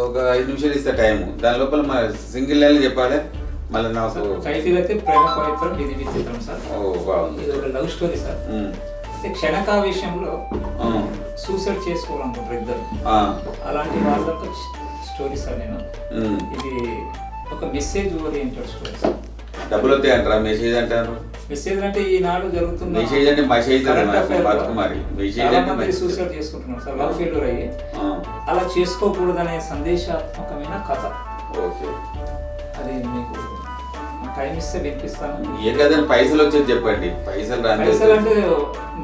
ఇస్తా టైం దాని లోపల మన సింగిల్ లైన్ చెప్పాలి. మళ్ళీ నాకు టైటిల్ అయితే ప్రేమ పవిత్రం ఇది విచిత్రం సార్. ఓ బాగుంది. ఇది ఒక లవ్ స్టోరీ సార్. క్షణకావేశంలో ఆ, సూసైడ్ చేసుకోవాలనుకుంటారు ఇద్దరు. అలాంటి వాళ్ళతో స్టోరీ సార్ నేను. ఇది ఒక మెసేజ్ ఓరియంటెడ్ స్టోరీ సార్. డబ్బులు వస్తాయి అంటారా? మెసేజ్ అంటారు. మెసేజ్ అంటే ఈనాడు జరుగుతున్న మెసేజ్ అంటే మెసేజ్ మరి. మెసేజ్ అంటే. సూసైడ్ చేసుకుంటున్నారు సార్. లవ్ ఫెయిల్యూర్ అయ్యి. అలా చేసుకోకూడదనే సందేశాత్మకమైన కథ. ఓకే. అది మీకు టైం ఇస్తే వినిపిస్తాను. ఏ కదండి పైసలు వచ్చేది చెప్పండి. పైసలు రాని పైసలు అంటే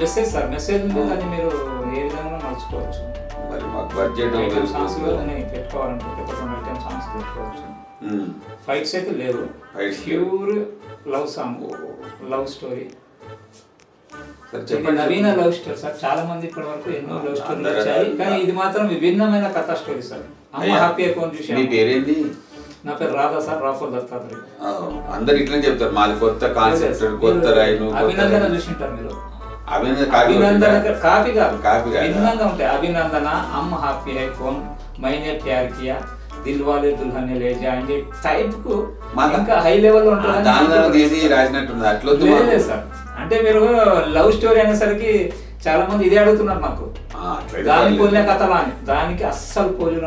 మెసేజ్ సార్ మెసేజ్ ఉంది దాన్ని మీరు ఏ విధంగా మలుచుకోవచ్చు? మరి మాకు బడ్జెట్ పెట్టుకోవాలనుకుంటే ఒక రెండు ఐటమ్ సాంగ్స్ పెట్టుకోవచ్చు. ఫైట్స్ అయితే లేవు. Pure love. Song love story నవీన లవ్ స్టోరీ సార్. చాలా మంది ఇప్పటి వరకు ఎన్నో లవ్ స్టోరీలు వచ్చాయి. కానీ ఇది మాత్రం విభిన్నమైన కథ స్టోరీ సార్. అమ్మ హ్యాపీ అకౌంట్ మీ చూసాను పేరేంటి? నా పేరు రాధా సార్ రాఫర్ దత్తాత్రేయ. ఆ, అందరు ఇట్లనే చెప్తారు. మాది కొత్త కాన్సెప్ట్ కొత్త కొత్త అభినందన. చూసింటారు మీరు. అభినందన కాపీ కాదు. కాపీ కాదా? భిన్నంగా ఉంటాయి. అభినందన అమ్మ హ్యాపీ హై కోన్ మైనే ప్యార్ కియా దిల్ వాలే దుల్హన్ లే టైప్కు ఇంకా హై లెవెల్లో ఉంటుంది దాని తీసి రాసినట్టుంది. లేదు సార్. అంటే మీరు లవ్ స్టోరీ అనేసరికి చాలా మంది ఇదే అడుగుతున్నారు మాకు. దాని. పోలిన కథ అని దానికి అస్సలు పోలిన.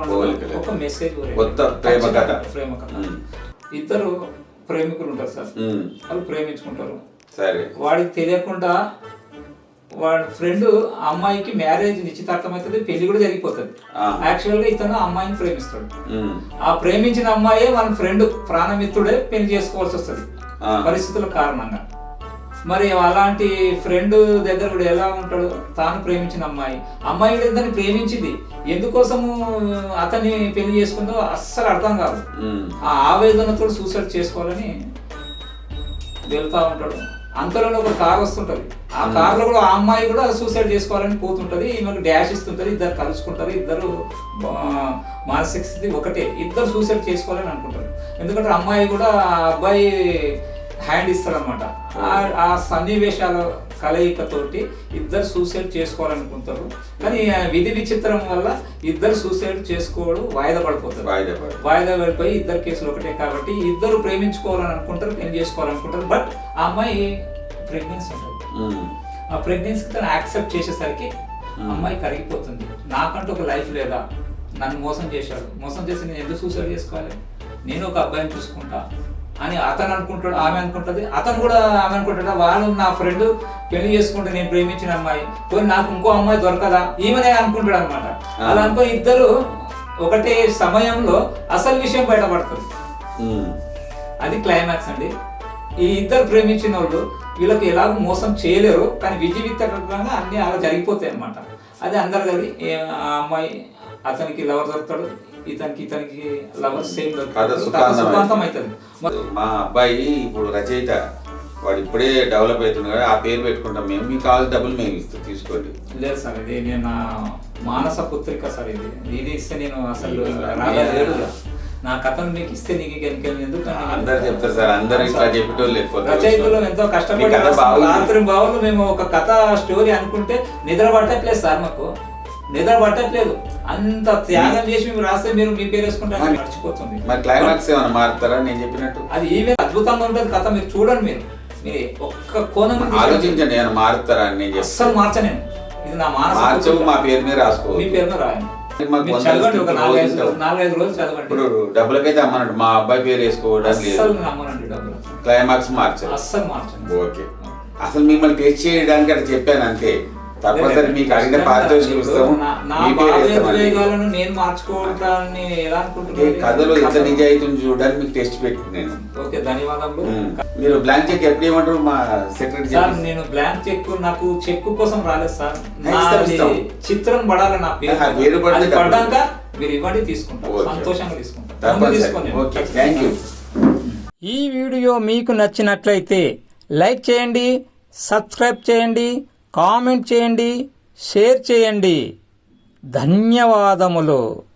ఒక మెసేజ్ కొత్త ప్రేమ కథ. ప్రేమ కథ. ఇద్దరు ప్రేమికులు ఉంటారు సార్. వాళ్ళు ప్రేమించుకుంటారు. సరే. వాడికి తెలియకుండా వాడి ఫ్రెండ్ అమ్మాయికి మ్యారేజ్ నిశ్చితార్థం అవుతుంది పెళ్ళి కూడా జరిగిపోతుంది. యాక్చువల్గా ఇతను అమ్మాయిని ప్రేమిస్తాడు. ఆ ప్రేమించిన అమ్మాయే మన ఫ్రెండ్ ప్రాణమిత్రుడే పెళ్ళి చేసుకోవాల్సి వస్తుంది. పరిస్థితుల కారణంగా. మరి అలాంటి ఫ్రెండ్ దగ్గర కూడా ఎలా ఉంటాడు? తాను ప్రేమించిన అమ్మాయి. అమ్మాయి కూడా ఇతన్ని ప్రేమించింది. ఎందుకోసము అతన్ని పెళ్ళి చేసుకుందో అస్సలు అర్థం కాదు. ఆ ఆవేదనతో సూసైడ్ చేసుకోవాలని వెళ్తా ఉంటాడు. అంతలోనే ఒక కార్ వస్తుంటది. ఆ కార్లో కూడా ఆ అమ్మాయి కూడా సూసైడ్ చేసుకోవాలని పోతుంటది. ఈమెకు డాష్ ఇస్తుంటది. ఇద్దరు కలుసుకుంటారు. ఇద్దరు మానసిక స్థితి ఒకటే. ఇద్దరు సూసైడ్ చేసుకోవాలని అనుకుంటారు. ఎందుకంటే అమ్మాయి కూడా ఆ అబ్బాయి హ్యాండ్ ఇస్తారనమాట ఆ సన్నివేశాల కలయికతోటి ఇద్దరు సూసైడ్ చేసుకోవాలనుకుంటారు. కానీ విధి విచిత్రం వల్ల ఇద్దరు సూసైడ్ చేసుకోవడం వాయిదా పడిపోతారు వాయిదా పడు. వాయిదా పడిపోయి ఇద్దరు కేసులు ఒకటే కాబట్టి ఇద్దరు ప్రేమించుకోవాలని అనుకుంటారు పెళ్ళి చేసుకోవాలనుకుంటారు. బట్ ఆ అమ్మాయి ప్రెగ్నెన్సీ ఉంటుంది. ఆ ప్రెగ్నెన్సీకి తను యాక్సెప్ట్ చేసేసరికి అమ్మాయి కరిగిపోతుంది. నాకంటూ ఒక లైఫ్ లేదా? నన్ను మోసం చేశాడు. మోసం చేసి నేను ఎందుకు సూసైడ్ చేసుకోవాలి? నేను ఒక అబ్బాయిని చూసుకుంటా. అని అతను అనుకుంటాడు ఆమె అనుకుంటుంది. అతను కూడా ఆమె అనుకుంటాడు వాళ్ళు నా ఫ్రెండ్ పెళ్ళి చేసుకుంటే నేను ప్రేమించిన అమ్మాయి. పోయి నాకు ఇంకో అమ్మాయి దొరకదా? ఈమెనే అనుకుంటాడు అనమాట అలా అనుకుని ఇద్దరు ఒకటే సమయంలో అసలు విషయం బయటపడుతుంది. అది క్లైమాక్స్ అండి. ఈ ఇద్దరు ప్రేమించిన వాళ్ళు వీళ్ళకి ఎలాగో మోసం చేయలేరు కానీ విజయవిత్తకంగా అన్ని అలా జరిగిపోతాయి అన్నమాట. అది అందరు కలిగి ఆ అమ్మాయి అతనికి లవర్ దొరుకుతాడు ఇతనికి ఇతనికి లవర్ సేమ్ కథ దొరుకుతాడు సుఖాంతం అవుతుంది. మా అబ్బాయి ఇప్పుడు రచయిత వాడు ఇప్పుడే డెవలప్ అవుతుంది కదా ఆ పేరు పెట్టుకుంటాం మేము మీకు కావాల్సిన డబ్బులు మేము ఇస్తాం తీసుకోండి. లేదు సార్ ఇది నేను నా మానస పుత్రిక సార్ ఇది. ఇది ఇస్తే నేను అసలు లేడు నా కథను మీకు ఇస్తే నీకు ఇంకెళ్ళి ఎందుకు అందరు చెప్తారు సార్ అందరు ఇట్లా చెప్పేటోళ్ళు ఎక్కువ రచయితలు ఎంతో కష్టపడి. రాత్రి బావులు మేము ఒక కథ స్టోరీ అనుకుంటే నిద్ర పట్టట్లేదు సార్ మాకు. నిద్ర పట్టట్లేదు. అంత త్యాగం చేసి మేము రాస్తే మీరు మీ పేరు వేసుకుంటే మరి- మర్చిపోతుంది. మరి క్లైమాక్స్ ఏమైనా మారుతారా? నేను చెప్పినట్టు. అది ఈవెన్ అద్భుతంగా ఉంటుంది కథ మీరు చూడండి మీరు. మీరు ఒక్క కోణం ఆలోచించండి ఏమైనా మారుతారా అని నేను అస్సలు మార్చలేను. ఇది నా మానస మార్చవు. మా పేరు మీద రాసుకో మీ రాయండి. చదవండి ఒక నాలుగైదు రోజు నాలుగైదు రోజులు చదవండి. ఇప్పుడు డబ్బులకైతే అమ్మనండి మా అబ్బాయి పేరు వేసుకోవడం లేదు. నేను క్లైమాక్స్ మార్చారు. అస్సలు మార్చండి ఓకే. అసలు మిమ్మల్ని టెస్ట్ చేయడానికి అట్లా చెప్పాను అంతే. తప్పనిసరి మీకు అడిగిన పారితోషికం ఇస్తాము మీ పేరు కథలో ఎంత చూడడానికి మీకు టెస్ట్ నేను. ఓకే. మీరు బ్లాంక్ చెక్ ఎప్పుడు ఇవ్వమంటారు? మా సెక్రటరీ సార్ నేను బ్లాంక్ చెక్ నాకు చెక్ కోసం రాలేదు సార్. చిత్రం పడాలి నా పేరు. పడ్డాక మీరు ఇవ్వండి తీసుకుంటాం. సంతోషంగా ఈ వీడియో మీకు నచ్చినట్లయితే లైక్ చేయండి సబ్స్క్రైబ్ చేయండి కామెంట్ చేయండి షేర్ చేయండి. ధన్యవాదములు.